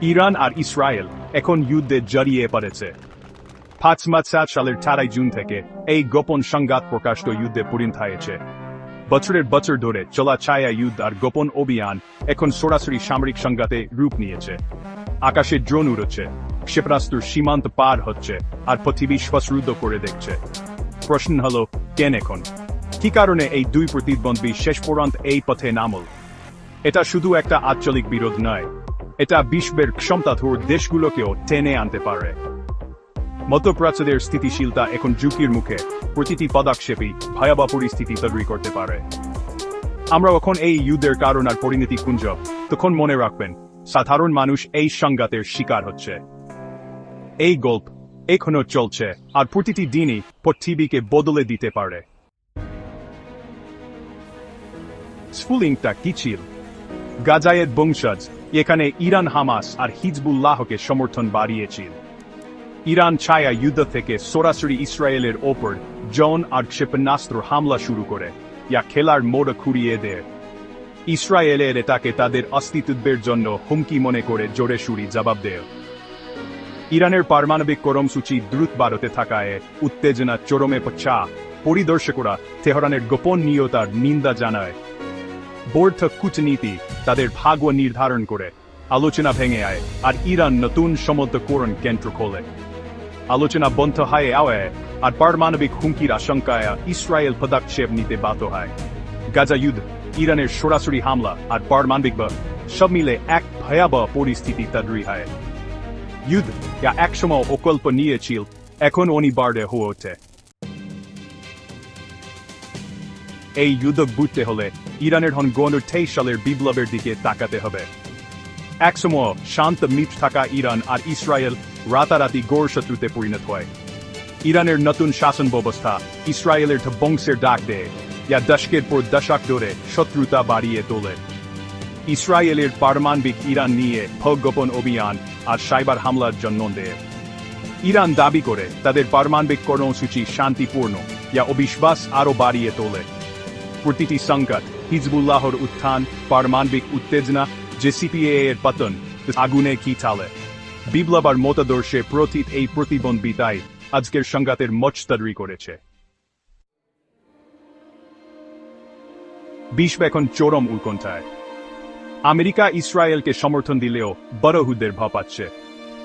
Iran আর Israel এখন যুদ্ধে জড়িয়ে পড়েছে। পাঁচ মাস সাত সালের চারাই জুন থেকে এই গোপন সংঘাত প্রকাশিত যুদ্ধে পরিণত হয়েছে। বছরের বছর ধরে চলা ছায়া যুদ্ধ আর গোপন অভিযান এখন সরাসরি সামরিক সংঘাতে রূপ নিয়েছে। আকাশে ড্রোন উড়ছে, ক্ষেপণাস্ত্র সীমান্ত পার হচ্ছে আর পৃথিবী শ্বাসরুদ্ধ করে দেখছে। প্রশ্ন হলো, কেন এখন? কি কারণে এই দুই প্রতিদ্বন্দ্বী শেষ পর্যন্ত এই পথে নামল? এটা শুধু একটা আঞ্চলিক বিরোধ নয় এটা বিশ্বের ক্ষমতাধর দেশগুলোকেও টেনে আনতে পারে। মধ্যপ্রাচ্যদের স্থিতিশীলতা এখন ঝুঁকির মুখে, প্রতিটি পদক্ষেপই ভয়াবহ পরিস্থিতি তৈরি করতে পারে। আমরা এখন এই যুদ্ধের কারণ আর পরিণতি কুঞ্জ তখন মনে রাখবেন, সাধারণ মানুষ এই সংঘাতের শিকার হচ্ছে। এই গল্প এখনও চলছে আর প্রতিটি দিনই পৃথিবীকে বদলে দিতে পারে। স্ফুলিংটা কি ছিল? গাজায়েদ বংশজ এখানে ইরান হামাস আর হিজবুল্লাহকে সমর্থন বাড়িয়েছিল। ইরান ছায়া যুদ্ধ থেকে সরাসরি ইসরায়েলের ওপর জন আর ক্ষেপণাস্ত্র হামলা শুরু করে। ইয়া খেলার মোড় খুঁড়িয়ে দেয়। ইসরায়েলের এটাকে তাদের অস্তিত্বের জন্য হুমকি মনে করে জোরে সুরি জবাব দেয়। ইরানের পারমাণবিক কর্মসূচি দ্রুত বাড়তে থাকায় উত্তেজনা চরমে পচ্ছা পরিদর্শকরা তেহরানের গোপন নিয়তার নিন্দা জানায়। বৌদ্ধ কূটনীতি তাদের ভাগ্য নির্ধারণ করে। আলোচনা ভেঙে আয়, আর ইরান নতুন সমুদ্রকরণ কেন্দ্র খোলে। আলোচনা বন্ধ হয় আওয়ায়, আর পারমাণবিক হুমকির আশঙ্কায় ইসরায়েল পদক্ষেপ নিতে বাধ্য হয়। গাজা যুদ্ধ, ইরানের সরাসরি হামলা, আর পারমাণবিক সব মিলে এক ভয়াবহ পরিস্থিতি তৈরি হয়। যুদ্ধ, যা একসময় অকল্প নিয়েছিল এখন অনিবার্য হয়ে ওঠে। এই যুদ্ধ বুঝতে হলে ইরানের হন গণর সালের বিপ্লবের দিকে তাকাতে হবে। একসময় শান্ত মিট থাকা ইরান আর ইসরায়েল রাতারাতি গৌর শত্রুতে পরিণত হয়। ইরানের নতুন শাসন ব্যবস্থা ইসরায়েলের বংশের ডাক দেয়, যা দশকের পর দশক ধরে শত্রুতা বাড়িয়ে তোলে। ইসরায়েলের পারমাণবিক ইরান নিয়ে ভোগোপন অভিযান আর সাইবার হামলার জন্য দেয়। ইরান দাবি করে তাদের পারমাণবিক কর্মসূচি শান্তিপূর্ণ, যা অবিশ্বাস আরও বাড়িয়ে তোলে। প্রতিটি সংকট হিজবুল্লাহর উত্থান, পারমাণবিক উত্তেজনা জেসিপিএ এর পতন, আগুনে কি চালে? বিপ্লব আর মতাদর্শে প্রতীত এই প্রতিবন্ধিতায় আজকের সংঘাতের মচতরি করেছে। বিশ্ব এখন চরম উৎকণ্ঠায় আমেরিকা ইসরায়েলকে সমর্থন দিলেও বড় হুদের ভাব পাচ্ছে।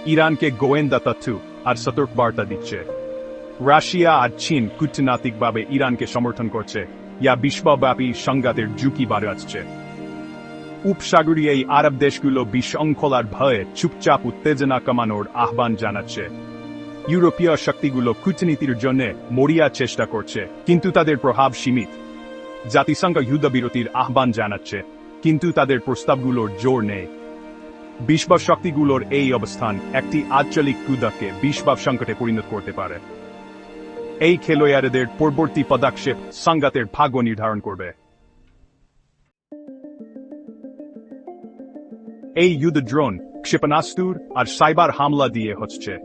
ইরানকে গোয়েন্দা তথ্য আর সতর্ক বার্তা দিচ্ছে। রাশিয়া আর চীন কূটনৈতিকভাবে ইরানকে সমর্থন করছে। ইয়া বিশ্বব্যাপী সংঘাতের ঝুঁকি বাড়াচ্ছে উপসাগরীয় এই আরব দেশগুলো বিশৃঙ্খলার ভয়ে চুপচাপ উত্তেজনা কমানোর আহ্বান জানাচ্ছে। ইউরোপীয় শক্তিগুলো কূটনীতির জন্য মরিয়া চেষ্টা করছে, কিন্তু তাদের প্রভাব সীমিত। জাতিসংঘ যুদ্ধবিরতির আহ্বান জানাচ্ছে, কিন্তু তাদের প্রস্তাবগুলোর জোর নেই। বিশ্ব শক্তিগুলোর এই অবস্থান একটি আঞ্চলিক কুদককে বিশ্ব সংকটে পরিণত করতে পারে। এই খেলোয়াড়দের পরবর্তী পদক্ষেপ সংঘাতের ভাগ্য নির্ধারণ করবে। এই যুদ্ধ ড্রোন ক্ষেপণাস্ত্র আর সাইবার হামলা দিয়ে হচ্ছে।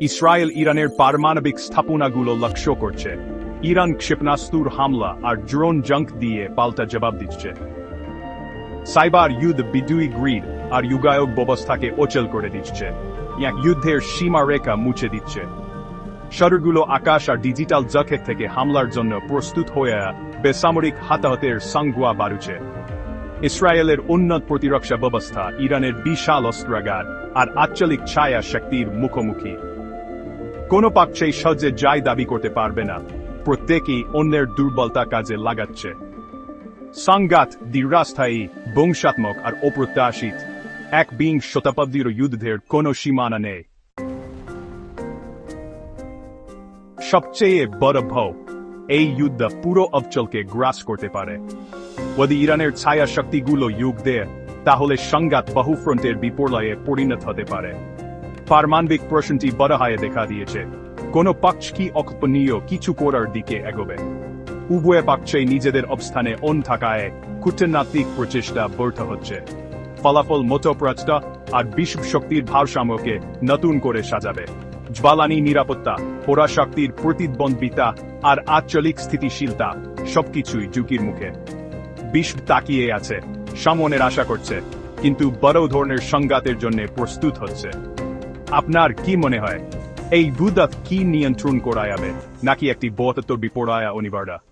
ইসরায়েল ইরানের পারমাণবিক স্থাপনাগুলো লক্ষ্য করছে। ইরান ক্ষেপণাস্ত্র হামলা আর ড্রোন জঙ্ক দিয়ে পাল্টা জবাব দিচ্ছে। সাইবার ইউদ বিদুই গ্রিড আর যুগায়ক ব্যবস্থাকে অচল করে দিচ্ছে। এক যুদ্ধের সীমারেখা মুছে দিচ্ছে। শহরগুলো আকাশ আর ডিজিটাল জখের থেকে হামলার জন্য প্রস্তুত হয়ে বেসামরিক হাতাহতের সংগুয়া বাড়ুছে ইসরায়েলের উন্নত প্রতিরক্ষা ব্যবস্থা, ইরানের বিশাল অস্ত্রাগার আর আঞ্চলিক ছায়া শক্তির মুখোমুখি। কোন পক্ষেই সহজে যাই দাবি করতে পারবে না, প্রত্যেকেই অন্যের দুর্বলতা কাজে লাগাচ্ছে। সংঘাত, দীর্ঘস্থায়ী, বংশাত্মক আর অপ্রত্যাশিত এক বিংশ শতাব্দীর যুদ্ধের কোনো সীমানা নেই। সবচেয়ে বড় ভয় এই যুদ্ধ পুরো অঞ্চলকে গ্রাস করতে পারে। যদি ইরানের ছায়া শক্তিগুলো যুগ দেয়, তাহলে সংঘাত বহু ফ্রন্টের বিপর্যয়ে পরিণত হতে পারে। পারমাণবিক প্রশ্নটি বড় হয়ে দেখা দিয়েছে। কোন পক্ষ কি অকল্পনীয় কিছু করার দিকে এগোবে? উভয় পক্ষে নিজেদের অবস্থানে অন থাকায় কূটনৈতিক প্রচেষ্টা ব্যর্থ হচ্ছে। ফলাফল মতপ্রাচটা আর বিশ্ব শক্তির ভারসাম্যকে নতুন করে সাজাবে। জ্বালানি নিরাপত্তা পরাশক্তির প্রতিদ্বন্দ্বিতা আর আঞ্চলিক স্থিতিশীলতা, সবকিছুই ঝুঁকির মুখে। বিশ্ব তাকিয়ে আছে, সামনের আশা করছে, কিন্তু বড় ধরনের সংঘাতের জন্য প্রস্তুত হচ্ছে। আপনার কি মনে হয়? এই দুদাত কি নিয়ন্ত্রণ করা যাবে নাকি একটি বহত্তর বিপর্যয় অনিবার্য?